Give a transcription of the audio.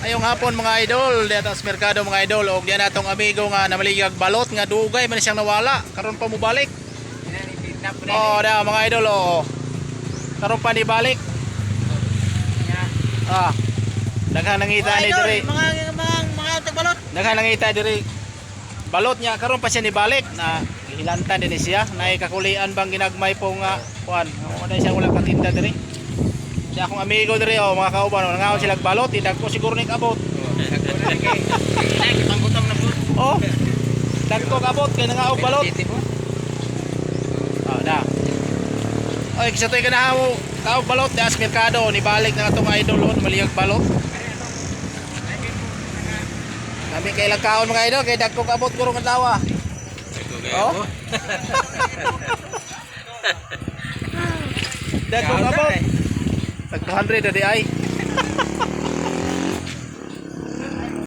Ayong hapon mga idol, dito sa merkado mga idol, og diyan atong amigo nga namaligag balot nga dugay man siyang nawala, karon pa mo balik. Oh, da mga idol oh. Karon pa ni balik. Ah. Daghang nangita ni diri. Mga mga mga tagbalot. Daghang nangita diri. Balot niya karon pa siya ni balik na hilantan din siya. Nay kakulian bang ginagmay po nga kuan. Mo na siya wala katinda diri. Siya akong amigo diri oh, mga kauban, oh, nangaon sila balot, tindag ko siguro ni abot. Oh. Dagko kabot kay nangaog balot. Oh, da. Oy, kisa toy ganahaw kaog balot das merkado ni balik na atong idol on maliyag balot. Kami kay kaon mga idol kay dagko kabot kurong adlaw. Oh. Dagko kabot. Nag 200 na di ay.